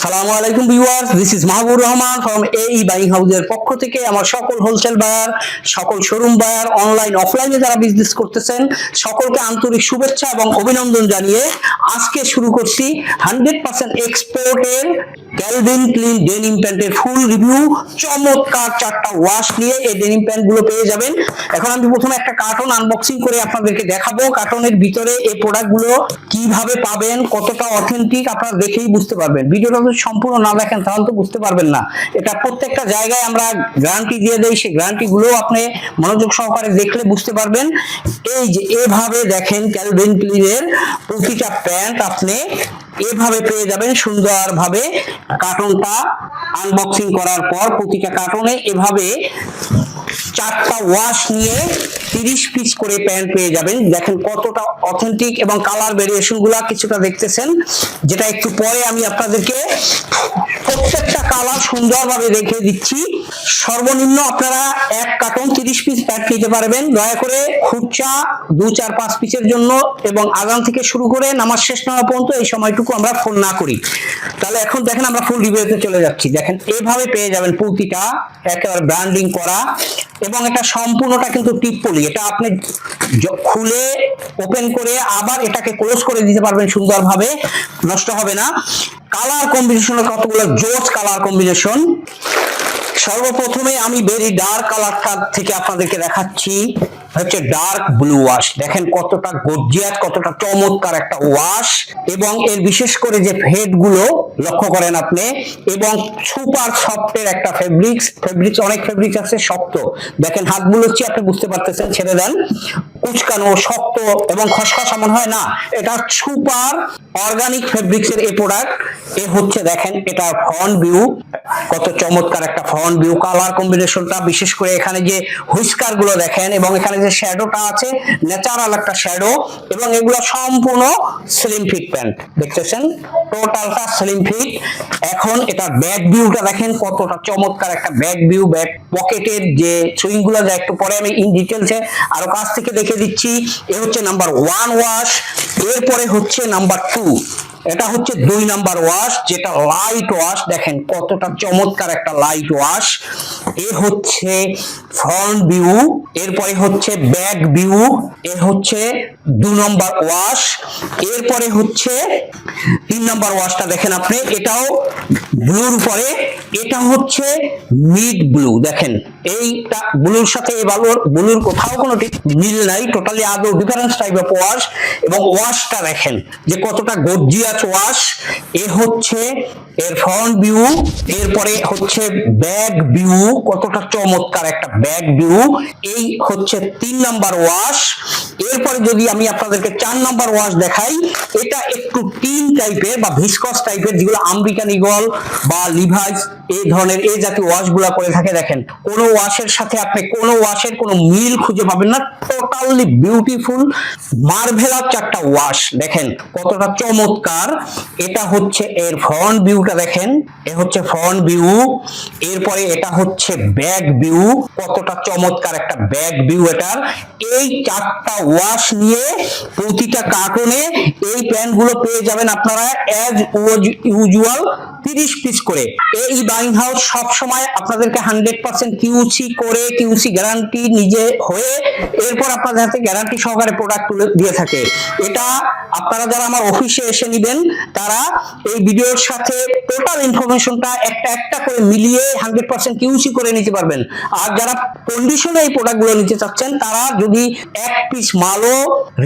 আসসালামু আলাইকুম viewers this is Mahbub Rahman from এই বাইং হাউসের পক্ষ থেকে আমার সকল হোলসেল বায়ার সকল শোরুম বায়ার অনলাইন অফলাইনে যারা বিজনেস করতেছেন, সকলকে আন্তরিক শুভেচ্ছা এবং অভিনন্দন জানিয়ে আজকে শুরু করছি হান্ড্রেড পার্সেন্ট এক্সপোর্টের ক্যালভিন ক্লিন ডেনিম প্যান্টের ফুল রিভিউ চমৎকার চারটা ওয়াশ নিয়ে এই ডেনিম প্যান্টগুলো পেয়ে যাবেন। এখন আমি প্রথমে একটা কার্টন আনবক্সিং করে আপনাদেরকে দেখাবো। কার্টনের ভিতরে এই প্রোডাক্টগুলো কীভাবে পাবেন, কতটা অথেন্টিক আপনারা দেখেই বুঝতে পারবেন। ভিডিওটা যদি সম্পূর্ণ না দেখেন, তাহলে তো বুঝতে পারবেন না। এটা প্রত্যেকটা জায়গায় আমরা গ্যারান্টি দিয়ে দেই, সেই গ্যারান্টি গুলো আপনি মনোযোগ সহকারে দেখলে বুঝতে পারবেন। এই যে এভাবে দেখেন ক্যালভিন ক্লিনের প্রতিটা প্যান্ট আপনি এভাবে পেয়ে যাবেন সুন্দরভাবে কার্টনটা আনবক্সিং করার পর প্রতিটা কার্টনে এভাবে চারটা ওয়াশ নিয়ে তিরিশ পিস করে প্যান্ট পেয়ে যাবেন। দেখেন কতটা অথেন্টিক এবং কালার ভেরিয়েশনগুলা কিছুটা দেখতেছেন, যেটা একটু পরে আমি আপনাদেরকে প্রত্যেকটা কালার সুন্দরভাবে রেখে দিচ্ছি। সর্বনিম্ন আপনারা এক কার্টন তিরিশ পিস প্যান্ট নিতে পারবেন। দয়া করে খুচরা দু চার পাঁচ পিসের জন্য এবং আগাম থেকে শুরু করে নামাজ শেষ নেওয়া পর্যন্ত এই সময়টুকু আমরা ফোন না করি। তাহলে এখন দেখেন আমরা ফুল রিভিউতে চলে যাচ্ছি। দেখেন এইভাবে পেয়ে যাবেন পুঁতিটা একেবারে ব্র্যান্ডিং করা এবং এটা সম্পূর্ণটা কিন্তু টিপ পলি এটা আপনি খুলে ওপেন করে আবার এটাকে ক্লোজ করে দিতে পারবেন সুন্দরভাবে। নষ্ট হবে না। কালার কম্বিনেশনের কতগুলো জোস কালার কম্বিনেশন সর্বপ্রথমে আমি বেরি ডার্ক কালারটা থেকে আপনাদেরকে দেখাচ্ছি। হচ্ছে ডার্ক ব্লু ওয়াশ দেখেন কতটা গর্জিয়াস, কতটা চমৎকার একটা ওয়াশ এবং এর বিশেষ করে যে ফেডগুলো লক্ষ্য করেন আপনি, এবং সুপার সফটের একটা ফেব্রিক্স ফেব্রিক্স অনেক ফেব্রিক্স আছে শক্ত। দেখেন হাতগুলো হচ্ছে, আপনি বুঝতে পারতেছেন, ছেড়ে দেন। কুচকানো, শক্ত এবং খসখসা মনে হয় না, এটা সুপার অর্গানিক ফেব্রিক্সের এই প্রোডাক্ট এ হচ্ছে, দেখেন এটা ফ্রন্ট ভিউ কত চমৎকার একটা ফ্রন্ট ভিউ কালার কম্বিনেশনটা বিশেষ করে এখানে যে হুইস্কারগুলো দেখেন, এবং এখানে যে শ্যাডোটা আছে ন্যাচারাল একটা শ্যাডো এবং এগুলো সম্পূর্ণ স্লিম ফিট প্যান্ট দেখতেছেন? টোটালটা স্লিম ফিট এখন এটা ব্যাক ভিউটা দেখেন, কতটা চমৎকার একটা ব্যাক ভিউ ব্যাক পকেটের যে সুইংগুলো যা একটু পরে আমি ইন ডিটেলসে আরও কাছ থেকে দেখে দিচ্ছি। এ হচ্ছে নাম্বার ওয়ান ওয়াশ এরপরে হচ্ছে নাম্বার টু এটা হচ্ছে দুই নাম্বার ওয়াশ যেটা লাইট ওয়াশ দেখেন কতটা চমৎকার একটা লাইট ওয়াশ এ হচ্ছে ফ্রন্ট ভিউ এরপরে হচ্ছে ব্যাক ভিউ এ হচ্ছে দু নম্বর ওয়াশ এরপরে হচ্ছে তিন নম্বর ওয়াশটা দেখেন আপনি, এটাও ব্লুর পরে এটা হচ্ছে মিড ব্লু, দেখেন। এইটা ব্লুর সাথে এই বালুর, ব্লুর কোথাও কোনো মিল নাই টোটালি আদৌ ডিফারেন্স টাইপ অফ ওয়াশ এবং ওয়াশটা দেখেন যে কতটা গর্জিয়াস ওয়াশ এ হচ্ছে এর ফ্রন্ট ভিউ এরপরে হচ্ছে ব্যাক ভিউ কতটা চমৎকার একটা ব্যাক ভিউ এই হচ্ছে তিন নাম্বার ওয়াশ এরপরে যদি আমি আপনাদেরকে চার নাম্বার ওয়াশ দেখাই, এটা একটু টিন টাইপের বা ভিসকস টাইপের যেগুলো আমেরিকান ইগল বা লিভাইস এই ধরনের, এই জাতীয় ওয়াশগুলা করে থাকে, দেখেন। কোনো ওয়াশের সাথে আপনি কোনো ওয়াশের কোনো মিল খুঁজে পাবেন না। টোটালি বিউটিফুল মার্ভেলার চারটা ওয়াশ দেখেন, কতটা চমৎকার। এটা হচ্ছে এর ফ্রন্ট ভিউটা দেখেন, এ হচ্ছে ফ্রন্ট ভিউ এরপরে এটা হচ্ছে ব্যাক ভিউ কতটা চমৎকার একটা ব্যাক ভিউ এটার এই চারটা ওয়াশ নিয়ে প্রতিটা কার্টুনে এই প্যান্টগুলো পেয়ে যাবেন আপনারা অ্যাজ ইউজুয়াল তিরিশ পিস করে, এই বাইং হাউস সব সময় আপনাদেরকে হান্ড্রেড পার্সেন্ট কিউসি করে কিউসি গ্যারান্টি নিজে হয়ে, এরপর আপনাদের হাতে গ্যারান্টি সহকারে প্রোডাক্ট তুলে দিয়ে থাকে। এটা আপনারা যারা আমার অফিসে এসে নিবেন, তারা এই ভিডিওর সাথে টোটাল ইনফরমেশনটা একটা একটা করে মিলিয়ে হান্ড্রেড পার্সেন্ট কিউসি করে নিতে পারবেন। আর যারা কন্ডিশনে এই প্রোডাক্টগুলো নিতে চাচ্ছেন, তারা যদি এক পিস মালও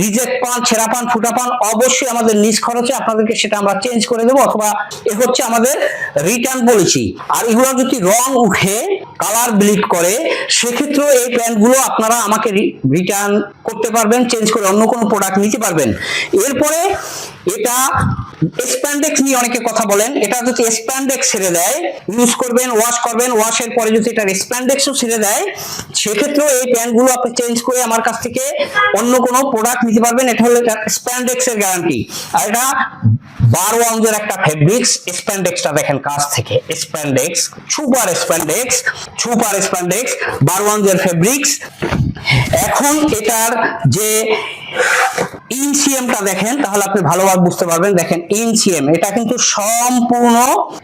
রিজেক্ট পান, ছেঁড়া পান, ফুটা পান, অবশ্যই আমাদের নিজ খরচে আপনাদেরকে সেটা আমরা চেঞ্জ করে দেবো, অথবা এ হচ্ছে আমাদের রিটার্ন পলিসি আর এগুলো যদি রং উঠে কালার ব্লিড করে, সেক্ষেত্রেও এই প্যান্টগুলো আপনারা আমাকে রিটার্ন করতে পারবেন চেঞ্জ করে অন্য কোনো প্রোডাক্ট নিতে পারবেন। এরপরে এটা স্প্যান্ডেক্স নিয়ে অনেকে কথা বলেন। এটা যদি স্প্যান্ডেক্স ছেড়ে দেয় ইউজ করবেন ওয়াশ করবেন ওয়াশের পরে যদি এটা স্প্যান্ডেক্সও ছেড়ে দেয়, সেক্ষেত্রেও এই প্যান্টগুলো আপনি চেঞ্জ করে আমার কাছ থেকে অন্য কোনো প্রোডাক্ট নিতে পারবেন। এটা হলো স্প্যান্ডেক্স এর গ্যারান্টি আর এটা বার ওয়াউন্ডের একটা ফেব্রিক্স স্প্যান্ডেক্সটা দেখেন কাছ থেকে। Spandex super spandex super spandex বার ওয়াউন্ডের ফেব্রিক্স এখন এটার যে ইনসিএমটা দেখেন, তাহলে আপনি ভালোভাবে বুঝতে পারবেন। দেখেন ইনসিএম এটা কিন্তু সম্পূর্ণ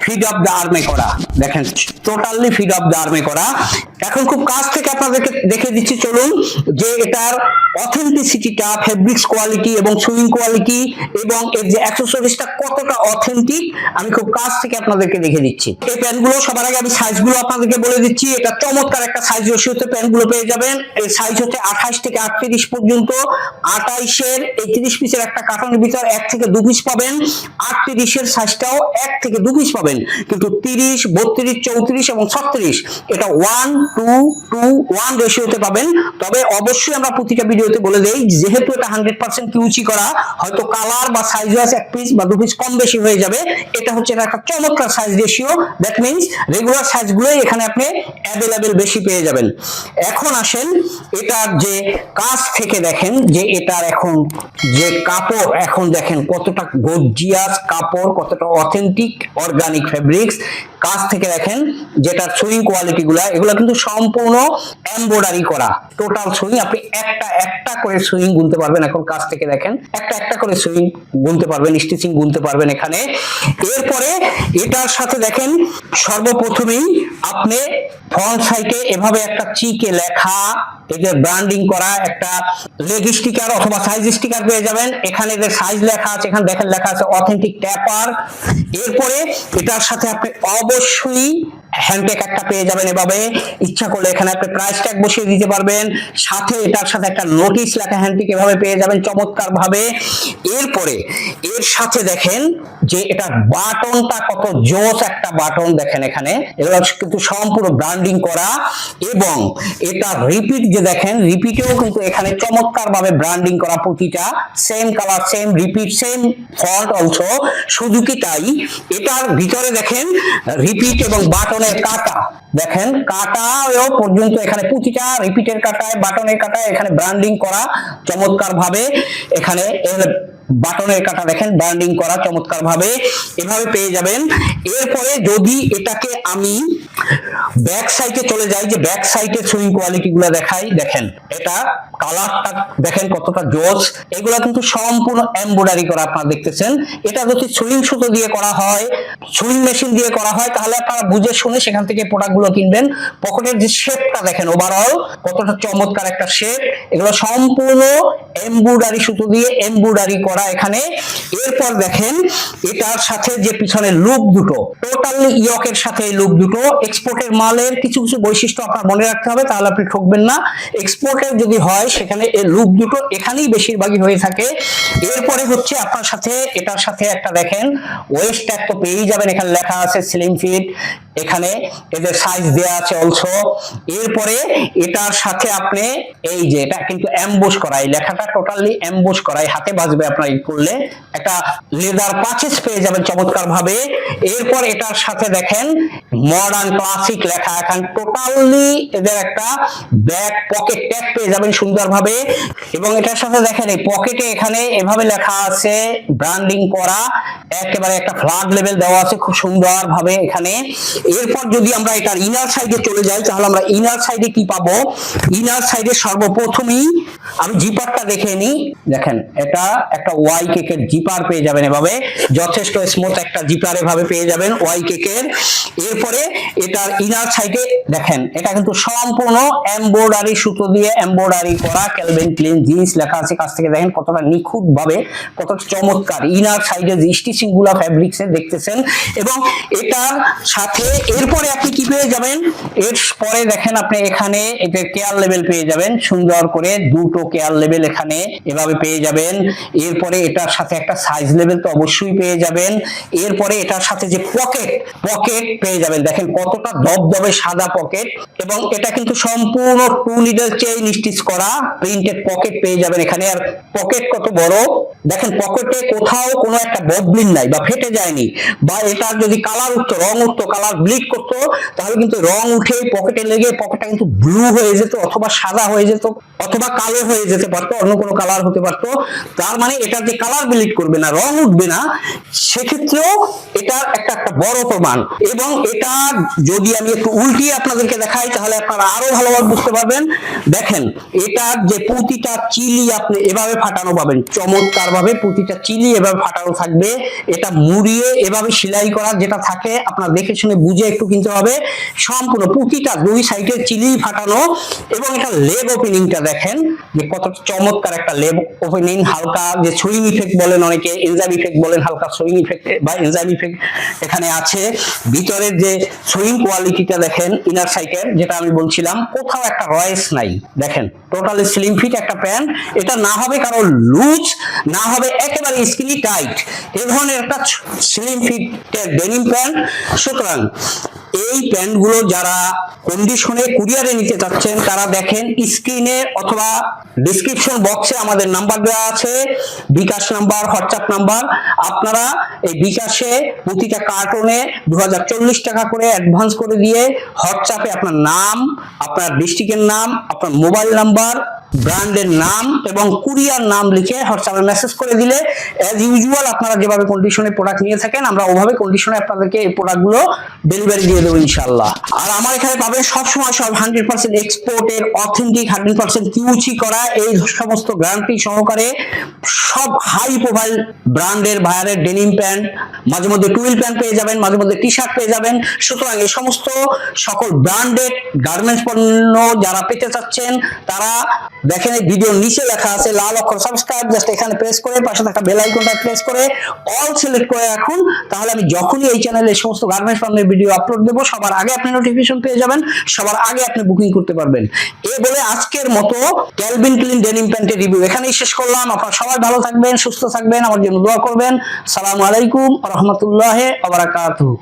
ফিড অফ দ্য আর্মে করা। দেখেন টোটালি ফিড অফ দ্য আর্মে করা। এখন খুব কাছ থেকে আপনাদেরকে দেখে দিচ্ছি, চলুন, যে এটার অথেন্টিসিটিটা ফেব্রিক্স কোয়ালিটি এবং সুইং কোয়ালিটি এবং এর যে অ্যাক্সেসরিজটা কতটা অথেন্টিক আমি খুব কাছ থেকে আপনাদেরকে দেখে দিচ্ছি। এই প্যান্টগুলো, সবার আগে আমি সাইজগুলো আপনাদেরকে বলে দিচ্ছি। এটা চমৎকার একটা সাইজ রেশিওতে প্যান্টগুলো পেয়ে যাবেন। এই সাইজ হচ্ছে আঠাশ থেকে আটত্রিশ পর্যন্ত। আঠাইশের এই তিরিশ পিসের একটা কার্টনের ভিতর এক থেকে দু পিস পাবেন, আটত্রিশের সাইজটাও এক থেকে দু পিস পাবেন। কিন্তু তিরিশ, বত্রিশ, চৌত্রিশ এবং ছত্রিশ, এটা ওয়ান টু টু ওয়ান রেশিওতে পাবেন। তবে অবশ্যই আমরা প্রতিটা ভিডিওতে বলে দেই, যেহেতু এটা হান্ড্রেড পার্সেন্ট কিউচি করা, হয়তো কালার বা সাইজ ওয়াইজ এক পিস বা দু পিস কম বেশি হয়ে যাবে। এটা হচ্ছে এটা একটা চমৎকার size ratio that means regular সাইজগুলোই এখানে আপনি অ্যাভেলেবেল বেশি পেয়ে যাবেন। এখন আসেন, এটার যে কাজ থেকে দেখেন, যে এটার এখন যে কাপড়, এখন দেখেন কতটা গর্জিয়াস কাপড়, কতটা অথেন্টিক অর্গানিক ফেব্রিক্স কাজ থেকে দেখেন যেটার সুইং কোয়ালিটি গুলা, এগুলো কিন্তু সম্পূর্ণ এমব্রয়ডারি করা। টোটাল সুইং আপনি একটা একটা করে সুইং গুনতে পারবেন এখন কাজ থেকে দেখেন। একটা একটা করে সুইং গুনতে পারবেন স্টিচিং গুনতে পারবেন এখানে। এরপরে এটার সাথে দেখেন সর্বপ্রথমেই আপনি ফ্রন্ট সাইডে এভাবে একটা চিকে লেখা এদের ব্র্যান্ডিং করা একটা লেগ স্টিকার অথবা সাইজ স্টিকার পেয়ে যাবেন। এখানে এদের সাইজ লেখা আছে, এখানে দেখেন লেখা আছে অথেন্টিক ট্যাপার এরপরে এটার সাথে আপনি অবশ্যই হ্যান্ডটেক একটা পেয়ে যাবেন এভাবে। ইচ্ছা করলে এখানে আপনি প্রাইস ট্যাগ বসিয়ে দিতে পারবেন। সাথে এটার সাথে একটা নোটিশ লেখা হ্যান্ডটেক এভাবে পেয়ে যাবেন চমৎকার ভাবে এরপরে এর সাথে দেখেন যে এটা বাটনটা কত জোস একটা বাটন দেখেন এখানে। এগুলো কিন্তু সম্পূর্ণ ব্র্যান্ডিং করা এবং এটা রিপিট যে দেখেন, রিপিটেও কিন্তু এখানে চমৎকার ভাবে ব্র্যান্ডিং করা প্রতিটা same colour same repeat same fault also কি তাই? এটার ভিতরে দেখেন রিপিট এবং বাটনের কাটা। দেখেন কাটাও পর্যন্ত এখানে প্রতিটা রিপিটের কাটায়, বাটনের কাটায় এখানে ব্র্যান্ডিং করা চমৎকার ভাবে এখানে বাটনের কাটা দেখেন ব্র্যান্ডিং করা চমৎকার ভাবে এভাবে পেয়ে যাবেন। এরপরে যদি এটাকে আমি ব্যাক সাইডে চলে যাই যে ব্যাক সাইডের সুইং কোয়ালিটি গুলো দেখাই। দেখেন এটা কালারটা দেখেন কতটা জোস। এগুলা কিন্তু সম্পূর্ণ এমব্রয়ডারি করা আপনারা দেখতেছেন। এটা যদি সুইং সুতো দিয়ে করা হয়, সুইং মেশিন দিয়ে করা হয়, তাহলে আপনারা বুঝে শুনে সেখান থেকে প্রোডাক্টগুলো কিনবেন। পকেটের যে শেপটা দেখেন ওভারঅল কতটা চমৎকার একটা শেপ এগুলো সম্পূর্ণ এমব্রয়ডারি সুতো দিয়ে এমব্রয়ডারি করা এখানে। এরপর দেখেন, এটার সাথে যে পিছনে লুপ দুটো টোটালি ইয়কের সাথে এই লুপ দুটো এক্সপোর্টের মালের কিছু কিছু বৈশিষ্ট্য আপনার মনে রাখতে হবে, তাহলে আপনি ঠকবেন না। এক্সপোর্টের যদি হয় সেখানে এই লুপ দুটো এখানেই বেশিরভাগই হয়ে থাকে। এরপরে হচ্ছে আপনার সাথে, এটার সাথে একটা দেখেন ওয়েস্ট ট্যাগ তো পেয়েই যাবেন, এখানে লেখা আছে স্লিম ফিট এখানে এদের সাইজ দেয়া আছে অলসো এরপরে এটার সাথে আপনি, এই যে এটা কিন্তু অ্যাম্বুশ করা এই লেখাটা টোটালি অ্যাম্বুশ করা এই হাতে বাজবে আপনার ই করলে। একটা লেদার পাচেস পেয়ে যাবেন চমৎকার ভাবে এরপর এটার সাথে দেখেন মডার্ন ক্লাসিক লেখা, এখানে টোটালি এদের একটা ব্যাক পকেট ট্যাগ পেয়ে যাবেন সুন্দরভাবে এবং এটার সাথে দেখেন এই পকেটে এখানে এভাবে লেখা আছে ব্র্যান্ডিং করা, একেবারে একটা ফ্ল্যাগ লেভেল দেওয়া আছে খুব সুন্দর ভাবে এখানে। এরপর যদি আমরা এটার ইনার সাইডে চলে যাই, তাহলে আমরা ইনার সাইডে কি পাবো? ইনার সাইডে সর্বপ্রথমেই আমি জিপারটা দেখে নিই। দেখেন, এটা একটা ওয়াই কেকের জিপার পেয়ে যাবেন এভাবে। যথেষ্ট স্মুথ একটা জিপার এভাবে পেয়ে যাবেন ওয়াই কেকের এরপরে এটার ইনার সাইডে দেখেন, এটা কিন্তু সম্পূর্ণ এমব্রয়ডারি সুতো দিয়ে এমব্রয়ডারি করা ক্যালভিন ক্লিন জিন্স লেখা আছে কাছ থেকে দেখেন কতটা নিখুঁত ভাবে কতটা চমৎকার। ইনার সাইডে স্টিচিংগুলা ফ্যাব্রিক্সে দেখতেছেন। এবং এটার সাথে এরপরে আপনি কি পেয়ে যাবেন? এর পরে দেখেন আপনি এখানে এটার কেয়ার লেভেল পেয়ে যাবেন। সুন্দর করে দুটো কেয়ার লেভেল এখানে এভাবে পেয়ে যাবেন। এরপরে এটার সাথে একটা সাইজ লেভেল তো অবশ্যই পেয়ে যাবেন। এরপরে এটার সাথে যে পকেট পকেট পেয়ে যাবেন। দেখেন কতটা দবদবে সাদা পকেট এবং এটা কিন্তু সম্পূর্ণ টু নিডল চেইন স্টিচ করা। প্রিন্টেড পকেট পেয়ে যাবেন এখানে। আর পকেট কত বড়? দেখেন পকেটে কোথাও কোনো একটা বদলিন নাই বা ফেটে যায়নি। বা এটার যদি কালার উঠতো, রং উঠতো কালার ব্লিড করতো, তাহলে কিন্তু রং উঠে পকেটে লেগে পকেটটা কিন্তু ব্লু হয়ে যেত অথবা সাদা হয়ে যেত অথবা কালো হয়ে যেতে পারতো, অন্য কোনো কালার হতে পারতো। তার মানে এটা যে কালার ব্লিড করবে না, রং উঠবে না, সেক্ষেত্রেও এটার একটা একটা বড় প্রমাণ। এবং এটা যদি আমি একটু উল্টিয়ে আপনাদেরকে দেখাই, তাহলে আপনারা আরও ভালোভাবে বুঝতে পারবেন। দেখেন এটার যে প্রতিটা চিলি আপনি এভাবে ফাটানো পাবেন। চমৎকার ভাবে প্রতিটা চিলি এভাবে ফাটানো থাকবে। এটা মুড়িয়ে এভাবে সেলাই করা যেটা থাকে, আপনার দেখে শুনে বুঝে একটু কিনতে হবে। সম্পূর্ণ প্রতিটা দুই সাইডে চিলি ফাটানো এবং এটা লেগ ওপেনিংটা দেখেন, যে কত চমৎকার একটা লেগ ওপেনিং, হালকা যে সুইং ইফেক্ট বলেন অনেকে, এনজাইম ইফেক্ট বলেন, হালকা সুইং ইফেক্ট বা এনজাইম ইফেক্ট এখানে আছে। ভিতরের যে সুইং কোয়ালিটিটা দেখেন ইনার সাইডের যেটা আমি বলছিলাম, কোথাও একটা রয়েস নাই, দেখেন। টোটালি স্লিম ফিট একটা প্যান্ট এটা না হবে কারও লুজ না হবে একেবারে স্কিনি টাইট এ ধরনের একটা স্লিম ফিটের ডেনিম প্যান্ট সুতরাং এই প্যান্টগুলো যারা কন্ডিশনে কুরিয়ারে নিতে চাচ্ছেন, তারা দেখেন স্ক্রিনে অথবা ডিসক্রিপশন বক্সে আমাদের নাম্বার দেওয়া আছে। বিকাশ নাম্বার হোয়াটসঅ্যাপ নাম্বার আপনারা এই বিকাশে প্রতিটা কার্টুনে দু টাকা করে অ্যাডভান্স করে দিয়ে হোয়াটসঅ্যাপে আপনার নাম, আপনার ডিস্ট্রিক্টের নাম, আপনার মোবাইল নাম্বার একবার ব্র্যান্ডের নাম এবং কুরিয়ার নাম লিখে হোয়াটসঅ্যাপে মেসেজ করে দিলে অ্যাজ ইউজুয়াল আপনারা যেভাবে কন্ডিশনে প্রোডাক্ট নিয়ে থাকেন, আমরা ওভাবে কন্ডিশনে আপনাদেরকে এই প্রোডাক্টগুলো ডেলিভারি দিয়ে দেবো ইনশাল্লাহ আর আমার এখানে পাবেন সবসময় সব হান্ড্রেড পার্সেন্ট এক্সপোর্টের অথেন্টিক হান্ড্রেড পার্সেন্ট কিউচি করা, এই সমস্ত গ্যারান্টি সহকারে সব হাই প্রোফাইল ব্র্যান্ডের ভায়ারের ডেনিম প্যান্ট মাঝে মধ্যে টুইল প্যান্ট পেয়ে যাবেন, মাঝে মধ্যে টি শার্ট পেয়ে যাবেন। সুতরাং এই সমস্ত সকল ব্র্যান্ডেড গার্মেন্টস পণ্য যারা পেতে চাচ্ছেন, তারা দেখেন এই ভিডিওর নিচে লেখা আছে, লাল অক্ষর সাবস্ক্রাইব জাস্ট এখানে প্রেস করে, পাশে থাকা বেল আইকনটা প্রেস করে অল সিলেক্ট করে রাখুন, তাহলে আমি যখনই এই চ্যানেলে সমস্ত গার্মেন্টস পণ্যের ভিডিও আপলোড দেবো, সবার আগে আপনি নোটিফিকেশন পেয়ে যাবেন, সবার আগে আপনি বুকিং করতে পারবেন। এ বলে আজকের মতো ক্যালভিন ক্লিন ডেনিম প্যান্টের রিভিউ এখানেই শেষ করলাম, আপনারা সবাই ভালো থাকবেন, সুস্থ থাকবেন, আমার জন্য দোয়া করবেন, সালামু আলাইকুম রহমতুল্লাহ আবরাকাতুহু।